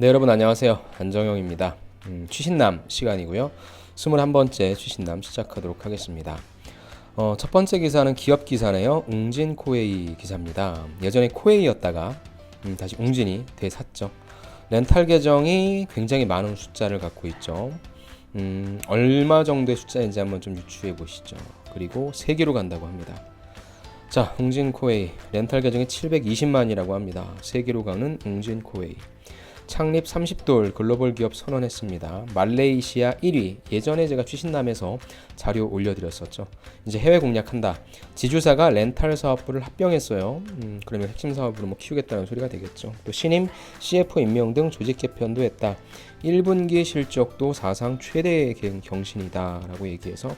네 여러분 안녕하세요. 안정영입니다. 음, 취신남 시간이고요. 21번째 취신남 시작하도록 하겠습니다. 어, 첫 번째 기사는 기업 기사네요. 웅진 코웨이 기사입니다. 예전에 코웨이였다가 음, 다시 웅진이 되샀죠. 렌탈 계정이 굉장히 많은 숫자를 갖고 있죠. 음, 얼마 정도의 숫자인지 한번 좀 유추해 보시죠. 그리고 세개로 간다고 합니다. 자 웅진 코웨이. 렌탈 계정이 720만이라고 합니다. 세개로 가는 웅진 코웨이 창립 30돌 글로벌 기업 선언했습니다. 말레이시아 1위. 예전에 제가 취신남에서 자료 올려드렸었죠. 이제 해외 공략한다. 지주사가 렌탈 사업부를 합병했어요. 음, 그러면 핵심 사업으로 뭐 키우겠다는 소리가 되겠죠. 또 신임 CFO 임명 등 조직 개편도 했다. 1분기 실적도 사상 최대의 경- 경신이다라고 얘기해서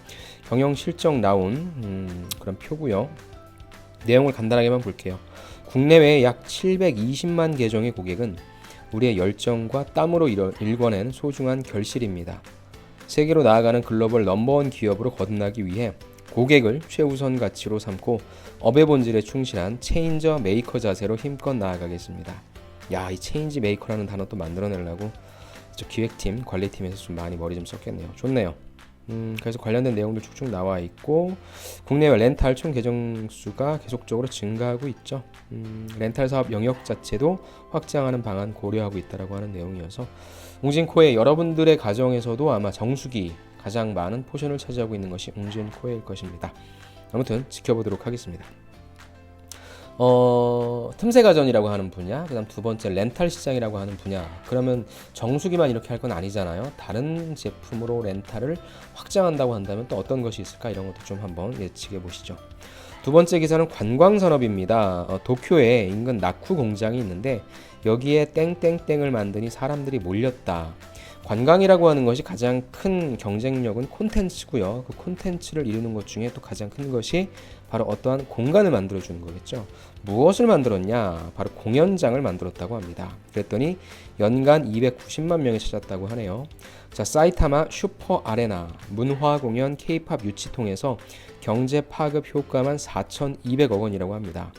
경영 실적 나온 음, 그런 표고요. 내용을 간단하게만 볼게요. 국내외 약 720만 계정의 고객은 우리의 열정과 땀으로 일궈낸 소중한 결실입니다. 세계로 나아가는 글로벌 넘버원 기업으로 거듭나기 위해 고객을 최우선 가치로 삼고 업의 본질에 충실한 체인저 메이커 자세로 힘껏 나아가겠습니다. 야, 이 체인지 메이커라는 단어 또 만들어내려고 저 기획팀, 관리팀에서 좀 많이 머리 좀 썼겠네요. 좋네요. 음, 그래서 관련된 내용들 쭉쭉 나와 있고 국내외 렌탈 총 계정 수가 계속적으로 증가하고 있죠. 음, 렌탈 사업 영역 자체도 확장하는 방안 고려하고 있다라고 하는 내용이어서 웅진코에 여러분들의 가정에서도 아마 정수기 가장 많은 포션을 차지하고 있는 것이 웅진코에일 것입니다. 아무튼 지켜보도록 하겠습니다. 어, 틈새 가전이라고 하는 분야, 그다음 두 번째 렌탈 시장이라고 하는 분야. 그러면 정수기만 이렇게 할 건 아니잖아요. 다른 제품으로 렌탈을 확장한다고 한다면 또 어떤 것이 있을까 이런 것도 좀 한번 예측해 보시죠. 두 번째 기사는 관광 산업입니다. 어, 도쿄에 인근 낙후 공장이 있는데 여기에 땡땡땡을 만드니 사람들이 몰렸다. 관광이라고 하는 것이 가장 큰 경쟁력은 콘텐츠고요. 그 콘텐츠를 이루는 것 중에 또 가장 큰 것이 바로 어떠한 공간을 만들어 주는 거겠죠. 무엇을 만들었냐? 바로 공연장을 만들었다고 합니다. 그랬더니 연간 290만 명이 찾았다고 하네요. 자, 사이타마 슈퍼 아레나 문화 공연 K-팝 유치 통해서 경제 파급 효과만 4,200억 원이라고 합니다.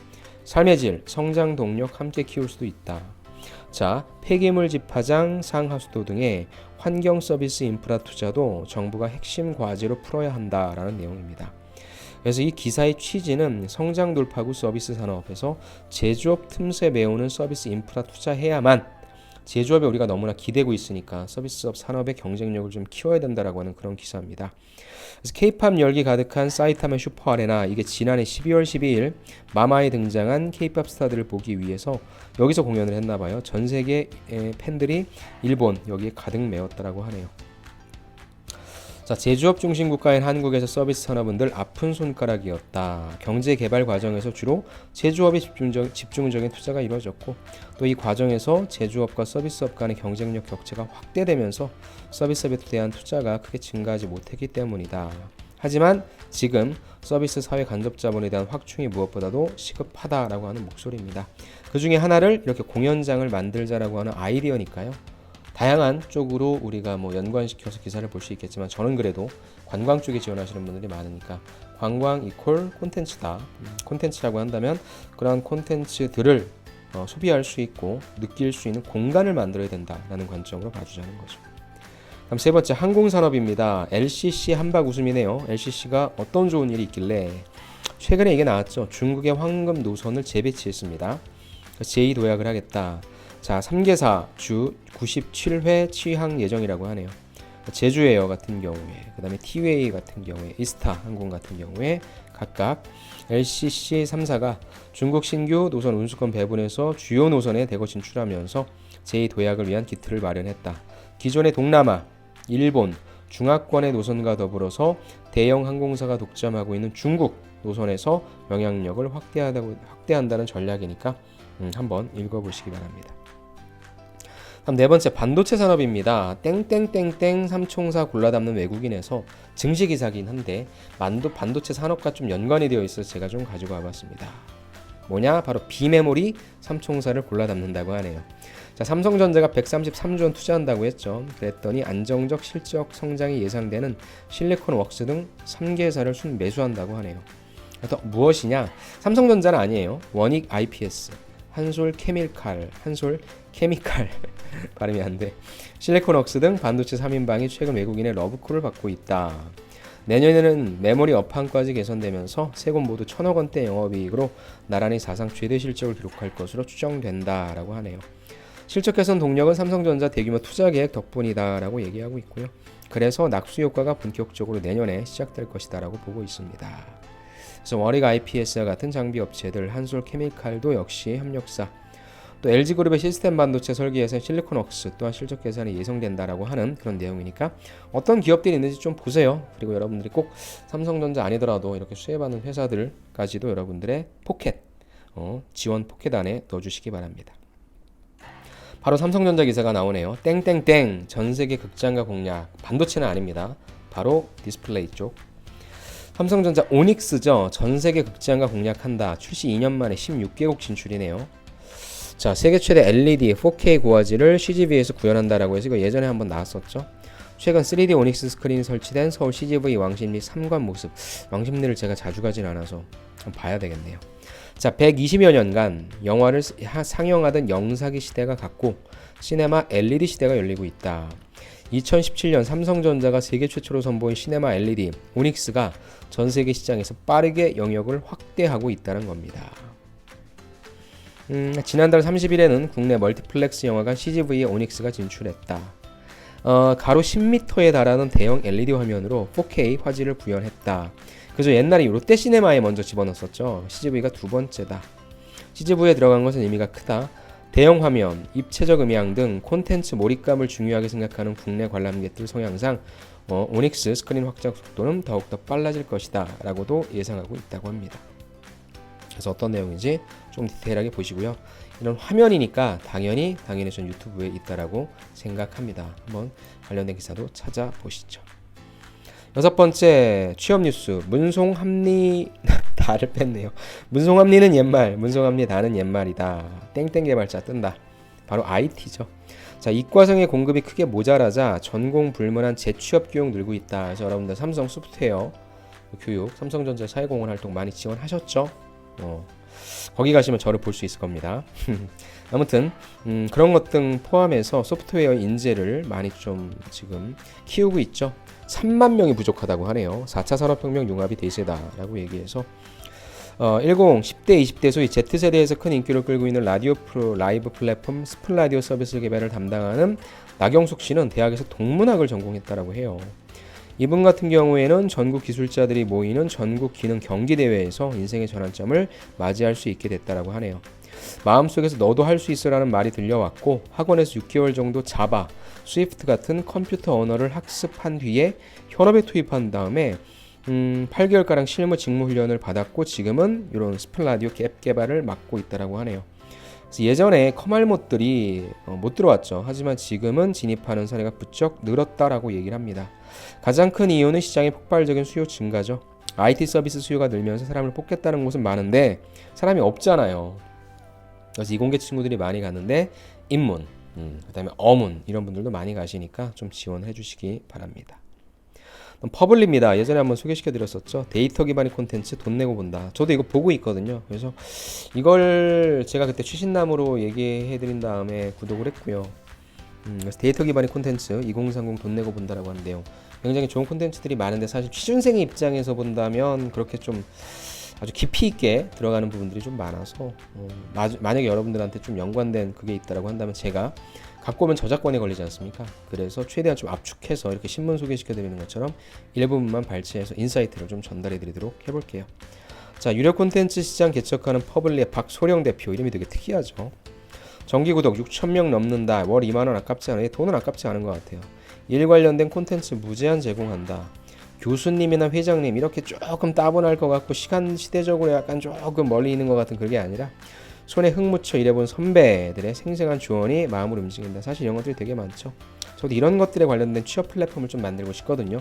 삶의 질, 성장 동력 함께 키울 수도 있다. 자, 폐기물 집화장, 상하수도 등의 환경 서비스 인프라 투자도 정부가 핵심 과제로 풀어야 한다라는 내용입니다. 그래서 이 기사의 취지는 성장 돌파구 서비스 산업에서 제조업 틈새 메우는 서비스 인프라 투자해야만 제조업에 우리가 너무나 기대고 있으니까 서비스업 산업의 경쟁력을 좀 키워야 된다라고 하는 그런 기사입니다. 그래서 K-팝 열기 가득한 사이타마 슈퍼 아레나 이게 지난해 12월 12일 마마에 등장한 K-팝 스타들을 보기 위해서 여기서 공연을 했나 봐요. 전 세계 의 팬들이 일본 여기에 가득 메웠다라고 하네요. 자, 제조업 중심 국가인 한국에서 서비스 산업은 늘 아픈 손가락이었다. 경제 개발 과정에서 주로 제조업에 집중적, 집중적인 투자가 이루어졌고 또 이 과정에서 제조업과 서비스업 간의 경쟁력 격차가 확대되면서 서비스업에 대한 투자가 크게 증가하지 못했기 때문이다. 하지만 지금 서비스 사회 간접 자본에 대한 확충이 무엇보다도 시급하다라고 하는 목소리입니다. 그 중에 하나를 이렇게 공연장을 만들자라고 하는 아이디어니까요. 다양한 쪽으로 우리가 뭐 연관시켜서 기사를 볼 수 있겠지만 저는 그래도 관광 쪽에 지원하시는 분들이 많으니까 관광 이퀄 콘텐츠다. 음, 콘텐츠라고 한다면 그러한 콘텐츠들을 어, 소비할 수 있고 느낄 수 있는 공간을 만들어야 된다라는 관점으로 봐주자는 거죠. 다음 세 번째 항공산업입니다. LCC 한박 웃음이네요. LCC가 어떤 좋은 일이 있길래 최근에 이게 나왔죠. 중국의 황금 노선을 재배치했습니다. 제2 도약을 하겠다. 자, 3개사 주 97회 취항 예정이라고 하네요. 제주에어 같은 경우에, 그 다음에 티웨이 같은 경우에, 이스타 항공 같은 경우에 각각 LCC 3사가 중국 신규 노선 운수권 배분에서 주요 노선에 대거 진출하면서 제2 도약을 위한 기틀을 마련했다. 기존의 동남아, 일본, 중화권의 노선과 더불어서 대형 항공사가 독점하고 있는 중국 노선에서 영향력을 확대한다는 전략이니까 음, 한번 읽어보시기 바랍니다. 다음 네 번째 반도체 산업입니다. 땡땡땡땡 삼총사 골라담는 외국인에서 증시 기사긴 한데 만도 반도체 산업과 좀 연관이 되어 있어서 제가 좀 가지고 와봤습니다. 뭐냐? 바로 비메모리 삼총사를 골라담는다고 하네요. 자, 삼성전자가 133조 원 투자한다고 했죠. 그랬더니 안정적 실적 성장이 예상되는 실리콘 웍스 등 3개사를 순 매수한다고 하네요. 또 무엇이냐? 삼성전자는 아니에요. 원익 IPS, 한솔 케밀칼, 한솔 케미칼 발음이 안 돼. 실리콘웍스 등 반도체 3인방이 최근 외국인의 러브콜을 받고 있다. 내년에는 메모리 업황까지 개선되면서 세곳 모두 천억 원대 영업이익으로 나란히 사상 최대 실적을 기록할 것으로 추정된다라고 하네요. 실적 개선 동력은 삼성전자 대규모 투자 계획 덕분이다라고 얘기하고 있고요. 그래서 낙수 효과가 본격적으로 내년에 시작될 것이다라고 보고 있습니다. 그래서 워릭 IPS와 같은 장비 업체들, 한솔 케미칼도 역시 협력사. 또 LG그룹의 시스템 반도체 설계에서 실리콘웍스 또한 실적 개선이 예상된다라고 하는 그런 내용이니까 어떤 기업들이 있는지 좀 보세요. 그리고 여러분들이 꼭 삼성전자 아니더라도 이렇게 수혜받는 회사들까지도 여러분들의 포켓 어, 지원 포켓 안에 넣어주시기 바랍니다. 바로 삼성전자 기사가 나오네요. 땡땡땡 전 세계 극장가 공략 반도체는 아닙니다. 바로 디스플레이 쪽. 삼성전자 오닉스죠. 전 세계 극장가 공략한다. 출시 2년 만에 16개국 진출이네요. 자, 세계 최대 LED 4K 고화질을 CGV에서 구현한다라고 해서 이거 예전에 한번 나왔었죠. 최근 3D 오닉스 스크린 설치된 서울 CGV 왕십리 3관 모습. 왕십리를 제가 자주 가진 않아서 한번 봐야 되겠네요. 자, 120여 년간 영화를 상영하던 영사기 시대가 갔고 시네마 LED 시대가 열리고 있다. 2017년 삼성전자가 세계 최초로 선보인 시네마 LED 오닉스가 전 세계 시장에서 빠르게 영역을 확대하고 있다는 겁니다. 음, 지난달 30일에는 국내 멀티플렉스 영화관 CGV에 오닉스가 진출했다. 어, 가로 10m에 달하는 대형 LED 화면으로 4K 화질을 구현했다. 그래서 옛날에 롯데시네마에 먼저 집어넣었었죠. CGV가 두 번째다. CGV에 들어간 것은 의미가 크다. 대형 화면, 입체적 음향 등 콘텐츠 몰입감을 중요하게 생각하는 국내 관람객들 성향상 어, 오닉스 스크린 확장 속도는 더욱더 빨라질 것이다 라고도 예상하고 있다고 합니다. 그래서 어떤 내용인지 좀 디테일하게 보시고요. 이런 화면이니까 당연히 당연히 전 유튜브에 있다라고 생각합니다. 한번 관련된 기사도 찾아보시죠. 여섯 번째 취업 뉴스 문송 합리 다를 뺐네요. 문송 합리는 옛말, 문송 합리 다는 옛말이다. 땡땡 개발자 뜬다. 바로 IT죠. 자 이과생의 공급이 크게 모자라자 전공 불문한 재취업 교육 늘고 있다. 그래서 여러분들 삼성 소프트웨어 교육, 삼성전자 사회공헌 활동 많이 지원하셨죠? 어, 거기 가시면 저를 볼 수 있을 겁니다. 아무튼 음, 그런 것 등 포함해서 소프트웨어 인재를 많이 좀 지금 키우고 있죠. 3만 명이 부족하다고 하네요. 4차 산업혁명 융합이 대세다라고 얘기해서 어, 10, 10대, 20대 소위 Z세대에서 큰 인기를 끌고 있는 라디오 프로 라이브 플랫폼 스플 라디오 서비스 개발을 담당하는 나경숙 씨는 대학에서 동문학을 전공했다라고 해요. 이분 같은 경우에는 전국 기술자들이 모이는 전국 기능 경기 대회에서 인생의 전환점을 맞이할 수 있게 됐다라고 하네요. 마음속에서 너도 할 수 있어라는 말이 들려왔고 학원에서 6개월 정도 자바, 스위프트 같은 컴퓨터 언어를 학습한 뒤에 현업에 투입한 다음에 음, 8개월가량 실무 직무 훈련을 받았고 지금은 이런 스플라디오 앱 개발을 맡고 있다라고 하네요. 예전에 커말못들이 어, 못 들어왔죠. 하지만 지금은 진입하는 사례가 부쩍 늘었다라고 얘기를 합니다. 가장 큰 이유는 시장의 폭발적인 수요 증가죠. IT 서비스 수요가 늘면서 사람을 뽑겠다는 곳은 많은데 사람이 없잖아요. 그래서 이공계 친구들이 많이 가는데 인문, 음, 그다음에 어문 이런 분들도 많이 가시니까 좀 지원해 주시기 바랍니다. 퍼블리입니다. 예전에 한번 소개시켜 드렸었죠. 데이터 기반의 콘텐츠 돈 내고 본다. 저도 이거 보고 있거든요. 그래서 이걸 제가 그때 추신남으로 얘기해 드린 다음에 구독을 했고요. 음, 그래서 데이터 기반의 콘텐츠 2030 돈 내고 본다라고 하는 내용. 굉장히 좋은 콘텐츠들이 많은데 사실 취준생의 입장에서 본다면 그렇게 좀 아주 깊이 있게 들어가는 부분들이 좀 많아서 어, 만약에 여러분들한테 좀 연관된 그게 있다라고 한다면 제가 갖고 오면 저작권에 걸리지 않습니까? 그래서 최대한 좀 압축해서 이렇게 신문 소개시켜 드리는 것처럼 일부분만 발췌해서 인사이트를 좀 전달해 드리도록 해볼게요. 자, 유료 콘텐츠 시장 개척하는 퍼블리의 박소령 대표 이름이 되게 특이하죠. 정기 구독 6,000명 넘는다. 월 2만 원 아깝지 않아요. 돈은 아깝지 않은 것 같아요. 일 관련된 콘텐츠 무제한 제공한다. 교수님이나 회장님 이렇게 조금 따분할 것 같고 시간 시대적으로 약간 조금 멀리 있는 것 같은 그게 아니라 손에 흙 묻혀 일해본 선배들의 생생한 조언이 마음을 움직인다. 사실 이런 것들이 되게 많죠. 저도 이런 것들에 관련된 취업 플랫폼을 좀 만들고 싶거든요.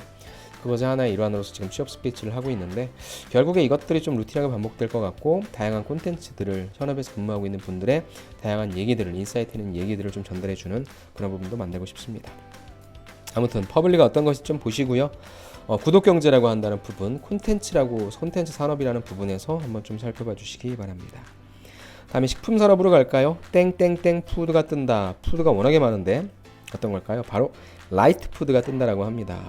그것의 하나의 일환으로서 지금 취업 스피치를 하고 있는데 결국에 이것들이 좀 루틴하게 반복될 것 같고 다양한 콘텐츠들을 현업에서 근무하고 있는 분들의 다양한 얘기들을 인사이트 있는 얘기들을 좀 전달해주는 그런 부분도 만들고 싶습니다. 아무튼 퍼블리가 어떤 것이 좀 보시고요. 어, 구독 경제라고 한다는 부분, 콘텐츠라고 콘텐츠 산업이라는 부분에서 한번 좀 살펴봐 주시기 바랍니다. 다음에 식품 산업으로 갈까요? 땡땡땡 푸드가 뜬다. 푸드가 워낙에 많은데 어떤 걸까요? 바로 라이트 푸드가 뜬다라고 합니다.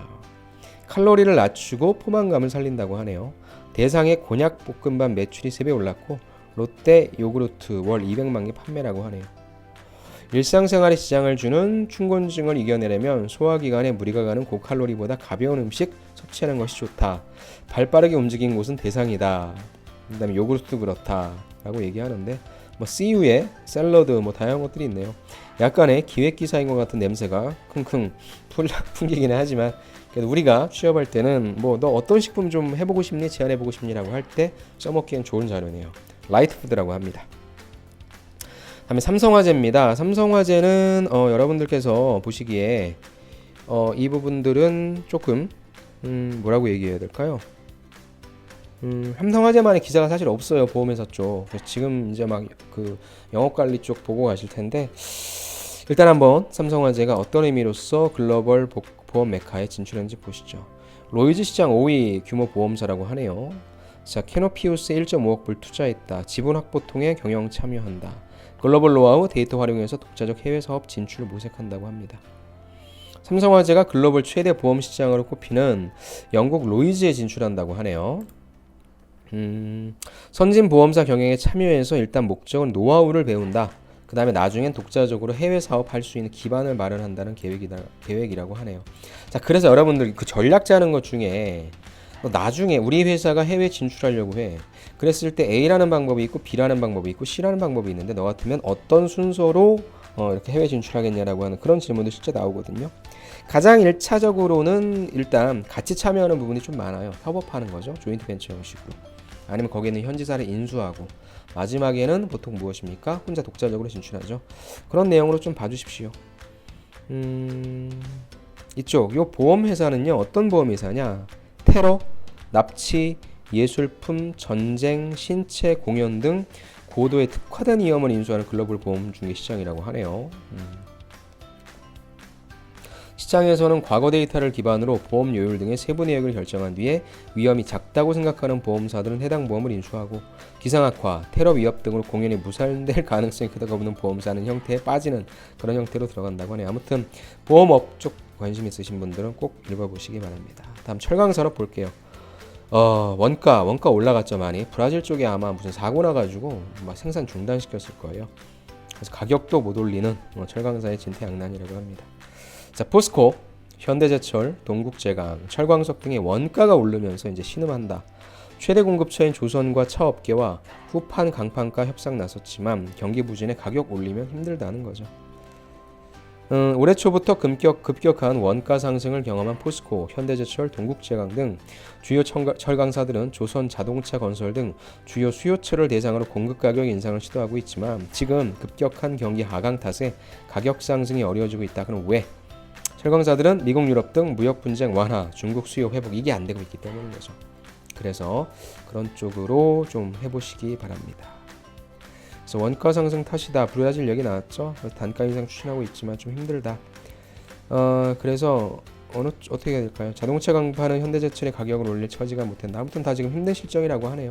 칼로리를 낮추고 포만감을 살린다고 하네요. 대상의 곤약 볶음밥 매출이 3배 올랐고 롯데 요구르트 월 200만 개 판매라고 하네요. 일상생활에 지장을 주는 충곤증을 이겨내려면 소화기관에 무리가 가는 고칼로리보다 가벼운 음식 섭취하는 것이 좋다. 발빠르게 움직이는 곳은 대상이다. 그다음에 요구르트 그렇다 라고 얘기하는데 뭐 CU에 샐러드 뭐 다양한 것들이 있네요. 약간의 기획 기사인 것 같은 냄새가 킁킁 풀 풍기기는 하지만 그래도 우리가 취업할 때는 뭐 너 어떤 식품 좀 해보고 싶니 제안해보고 싶니라고 할 때 써먹기엔 좋은 자료네요. 라이트 푸드라고 합니다. 다음에 삼성화재입니다. 삼성화재는 어, 여러분들께서 보시기에 어, 이 부분들은 조금 음, 뭐라고 얘기해야 될까요? 음, 삼성화재만의 기사가 사실 없어요 보험회사 쪽. 지금 이제 막 그 영업관리 쪽 보고 가실 텐데 일단 한번 삼성화재가 어떤 의미로서 글로벌 보, 보험 메카에 진출했는지 보시죠. 로이즈 시장 5위 규모 보험사라고 하네요. 자, 캐노피우스 1.5억 불 투자했다. 지분 확보 통해 경영 참여한다. 글로벌 노하우 데이터 활용해서 독자적 해외 사업 진출을 모색한다고 합니다. 삼성화재가 글로벌 최대 보험 시장으로 꼽히는 영국 로이즈에 진출한다고 하네요. 음, 선진 보험사 경영에 참여해서 일단 목적은 노하우를 배운다. 그 다음에 나중엔 독자적으로 해외 사업할 수 있는 기반을 마련한다는 계획이다, 계획이라고 하네요. 자, 그래서 여러분들 그 전략 짜는 것 중에 뭐 나중에 우리 회사가 해외 진출하려고 해. 그랬을 때 A라는 방법이 있고 B라는 방법이 있고 C라는 방법이 있는데 너 같으면 어떤 순서로 어, 이렇게 해외 진출하겠냐라고 하는 그런 질문도 실제 나오거든요. 가장 1차적으로는 일단 같이 참여하는 부분이 좀 많아요. 협업하는 거죠. 조인트 벤처 형식으로. 아니면 거기는 현지사를 인수하고 마지막에는 보통 무엇입니까? 혼자 독자적으로 진출하죠. 그런 내용으로 좀 봐주십시오. 음, 이쪽 요 보험 회사는요 어떤 보험 회사냐? 테러, 납치, 예술품, 전쟁, 신체 공연 등 고도의 특화된 위험을 인수하는 글로벌 보험 중개 시장이라고 하네요. 음. 시장에서는 과거 데이터를 기반으로 보험 요율 등의 세부 내역을 결정한 뒤에 위험이 작다고 생각하는 보험사들은 해당 보험을 인수하고 기상악화, 테러 위협 등으로 공연이 무산될 가능성이 크다고 보는 보험사는 형태에 빠지는 그런 형태로 들어간다고 하네요. 아무튼 보험업 쪽 관심 있으신 분들은 꼭 읽어보시기 바랍니다. 다음 철강산업 볼게요. 어, 원가 원가 올라갔죠 많이. 브라질 쪽에 아마 무슨 사고 나가지고 막 생산 중단시켰을 거예요. 그래서 가격도 못 올리는 어, 철강사의 진퇴양난이라고 합니다. 자 포스코, 현대제철, 동국제강, 철광석 등의 원가가 오르면서 이제 신음한다. 최대 공급처인 조선과 차업계와 후판 강판가 협상 나섰지만 경기 부진에 가격 올리면 힘들다는 거죠. 음, 올해 초부터 급격, 급격한 원가 상승을 경험한 포스코, 현대제철, 동국제강 등 주요 철강, 철강사들은 조선 자동차 건설 등 주요 수요처를 대상으로 공급 가격 인상을 시도하고 있지만 지금 급격한 경기 하강 탓에 가격 상승이 어려워지고 있다. 그럼 왜? 철강사들은 미국, 유럽 등 무역 분쟁 완화, 중국 수요 회복 이게 안 되고 있기 때문인 거죠. 그래서 그런 쪽으로 좀 해보시기 바랍니다. 그래서 원가 상승 탓이다. 브라질 얘기 나왔죠. 단가 인상 추진하고 있지만 좀 힘들다. 어 그래서 어느 어떻게 해야 될까요? 자동차 강판은 현대제철의 가격을 올릴 처지가 못한다. 아무튼 다 지금 힘든 실정이라고 하네요.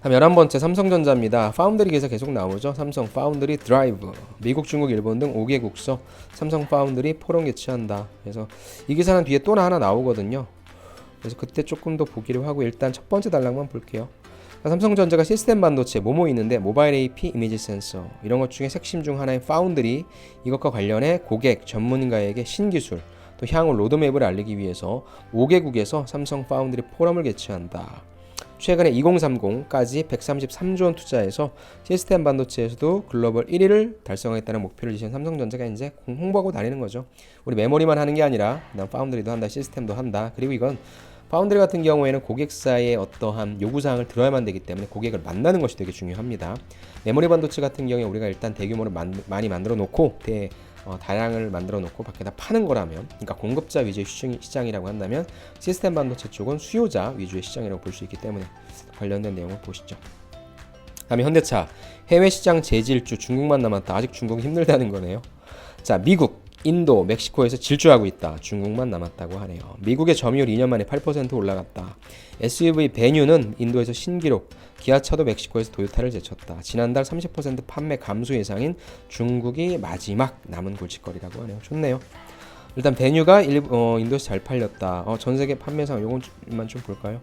다음 11번째 삼성전자입니다. 파운드리 기사 계속 나오죠. 삼성 파운드리 드라이브. 미국, 중국, 일본 등 5개국서 삼성 파운드리 포럼 개최한다. 그래서 이 기사는 뒤에 또 하나 나오거든요. 그래서 그때 조금 더 보기로 하고 일단 첫 번째 단락만 볼게요. 삼성전자가 시스템 반도체 뭐뭐 있는데 모바일 AP, 이미지 센서 이런 것 중에 핵심 중 하나인 파운드리 이것과 관련해 고객, 전문가에게 신기술 또 향후 로드맵을 알리기 위해서 5개국에서 삼성 파운드리 포럼을 개최한다. 최근에 2030까지 133조 원 투자해서 시스템 반도체에서도 글로벌 1위를 달성하겠다는 목표를 지신 삼성전자가 이제 홍보하고 다니는 거죠. 우리 메모리만 하는 게 아니라 그다음 파운드리도 한다, 시스템도 한다. 그리고 이건 파운드리 같은 경우에는 고객사의 어떠한 요구사항을 들어야만 되기 때문에 고객을 만나는 것이 되게 중요합니다. 메모리 반도체 같은 경우에 우리가 일단 대규모로 만, 많이 만들어 놓고 대, 어, 다량을 만들어 놓고 밖에다 파는 거라면 그러니까 공급자 위주의 시장, 시장이라고 한다면 시스템 반도체 쪽은 수요자 위주의 시장이라고 볼 수 있기 때문에 관련된 내용을 보시죠. 다음에 현대차 해외 시장 재질주 중국만 남았다. 아직 중국이 힘들다는 거네요. 자 미국 인도, 멕시코에서 질주하고 있다. 중국만 남았다고 하네요. 미국의 점유율 2년 만에 8% 올라갔다. SUV 베뉴는 인도에서 신기록, 기아차도 멕시코에서 도요타를 제쳤다. 지난달 30% 판매 감소 예상인 중국이 마지막 남은 골칫거리라고 하네요. 좋네요. 일단 베뉴가 일, 어, 인도에서 잘 팔렸다. 어, 전 세계 판매상 요것만 좀 볼까요?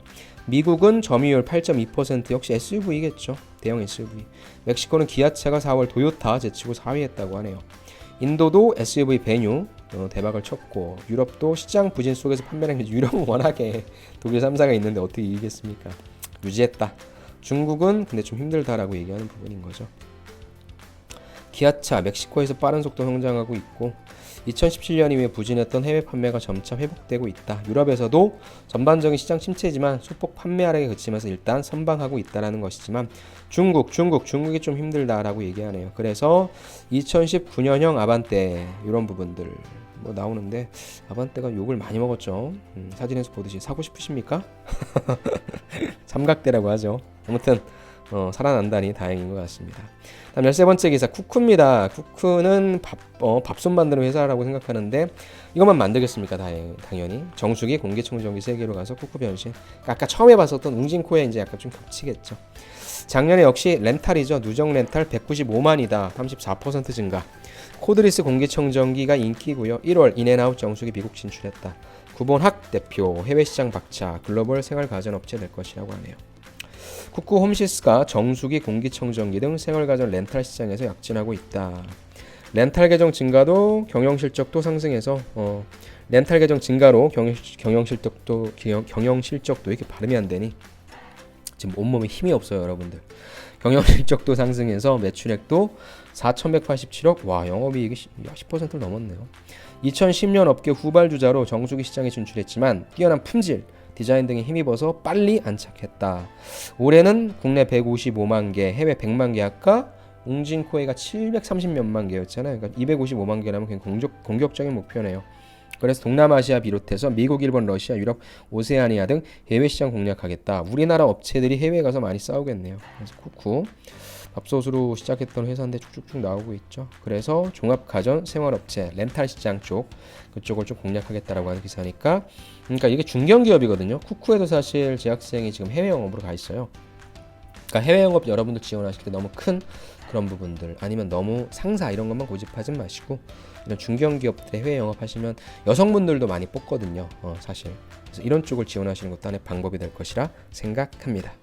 미국은 점유율 8.2% 역시 SUV겠죠. 대형 SUV. 멕시코는 기아차가 4월 도요타 제치고 4위 했다고 하네요. 인도도 SUV 베뉴 어, 대박을 쳤고 유럽도 시장 부진 속에서 판매량 유럽은 워낙에 독일 3사가 있는데 어떻게 이기겠습니까? 유지했다. 중국은 근데 좀 힘들다라고 얘기하는 부분인 거죠. 기아차 멕시코에서 빠른 속도 성장하고 있고 2017년 이후에 부진했던 해외 판매가 점차 회복되고 있다. 유럽에서도 전반적인 시장 침체지만 소폭 판매 하락에 그치면서 일단 선방하고 있다라는 것이지만 중국, 중국, 중국이 좀 힘들다라고 얘기하네요. 그래서 2019년형 아반떼 이런 부분들 뭐 나오는데 아반떼가 욕을 많이 먹었죠. 음, 사진에서 보듯이 사고 싶으십니까? 삼각대라고 하죠. 아무튼 어, 살아난다니 다행인 것 같습니다. 다음 열세 번째 기사 쿠쿠입니다. 쿠쿠는 밥, 어, 밥솥 만드는 회사라고 생각하는데 이것만 만들겠습니까? 다행, 당연히 정수기 공기청정기 세계로 가서 쿠쿠 변신. 아까 처음에 봤었던 웅진코에 이제 약간 좀 겹치겠죠. 작년에 역시 렌탈이죠. 누적 렌탈 195만이다. 34% 증가. 코드리스 공기청정기가 인기고요. 1월 인앤아웃 정수기 미국 진출했다. 구본학 대표 해외 시장 박차 글로벌 생활 가전 업체 될 것이라고 하네요. 쿠쿠 홈시스가 정수기, 공기청정기 등 생활가전 렌탈 시장에서 약진하고 있다. 렌탈 계정 증가도 경영 실적도 상승해서 어, 렌탈 계정 증가로 경영, 경영 실적도 경영, 경영 실적도 이렇게 발음이 안 되니 지금 온몸에 힘이 없어요, 여러분들. 경영 실적도 상승해서 매출액도 4,187억. 와, 영업이익이 10%를 넘었네요. 2010년 업계 후발주자로 정수기 시장에 진출했지만 뛰어난 품질, 디자인 등에 힘입어서 빨리 안착했다. 올해는 국내 155만 개, 해외 100만 개 아까 웅진코에가 730몇만 개였잖아요. 그러니까 255만 개라면 굉장히 공격, 공격적인 목표네요. 그래서 동남아시아 비롯해서 미국, 일본, 러시아, 유럽, 오세아니아 등 해외 시장 공략하겠다. 우리나라 업체들이 해외에 가서 많이 싸우겠네요. 그래서 쿠쿠 밥솥으로 시작했던 회사인데 쭉쭉쭉 나오고 있죠. 그래서 종합 가전 생활업체 렌탈 시장 쪽 그쪽을 좀 공략하겠다라고 하는 기사니까 그러니까 이게 중견 기업이거든요. 쿠쿠에도 사실 재학생이 지금 해외 영업으로 가 있어요. 그러니까 해외 영업 여러분들 지원하실 때 너무 큰 그런 부분들 아니면 너무 상사 이런 것만 고집하지 마시고 이런 중견 기업들 해외 영업하시면 여성분들도 많이 뽑거든요. 어, 사실 그래서 이런 쪽을 지원하시는 것도 하나의 방법이 될 것이라 생각합니다.